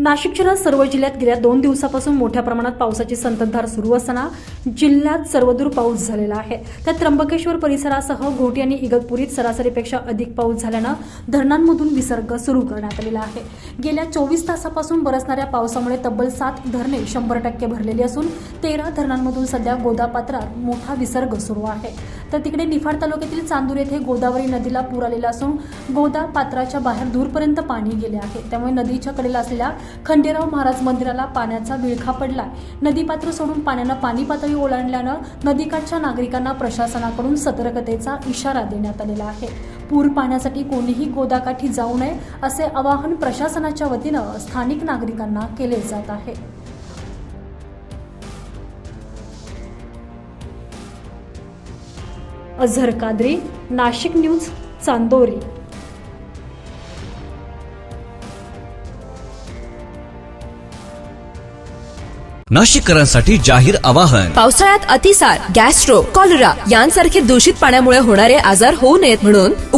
नाशिक शहरात सर्व जिल्ह्यात गेल्या दोन दिवसापासून मोठ्या प्रमाणात पावसाची संततधार सुरू असताना जिल्ह्यात सर्वदूर पाऊस झालेला आहे. त्यात त्र्यंबकेश्वर परिसरासह घोटी आणि इगतपुरीत सरासरीपेक्षा अधिक पाऊस झाल्यानं धरणांमधून विसर्ग सुरू करण्यात आलेला आहे. गेल्या चोवीस तासापासून बरसणाऱ्या पावसामुळे तब्बल सात धरणे शंभर टक्के भरलेली असून तेरा धरणांमधून सध्या गोदापात्रात मोठा विसर्ग सुरू आहे. तर तिकडे निफाड तालुक्यातील चांदूर येथे गोदावरी नदीला पूर आलेला असून गोदा पात्राच्या बाहेर दूरपर्यंत पाणी गेले आहे. त्यामुळे नदीच्या कडेला असलेल्या खंडेराव महाराज मंदिराला पाण्याचा विळखा पडलाय. नदीपात्र सोडून पाण्यानं पाणी पातळी ओलांडल्यानं नदीकाठच्या नागरिकांना प्रशासनाकडून सतर्कतेचा इशारा देण्यात आलेला आहे. पूर पाण्यासाठी कोणीही गोदाकाठी जाऊ नये असे आवाहन प्रशासनाच्या वतीनं स्थानिक नागरिकांना केले जात आहे. अझहर कादरी नाशिक न्यूज चांदोरी. नाशिककरांसाठी जाहीर आवाहन. पावसाळ्यात अतिसार गॅस्ट्रो कॉलरा यांसारखे दूषित पाण्यामुळे होणारे आजार होऊ नयेत म्हणून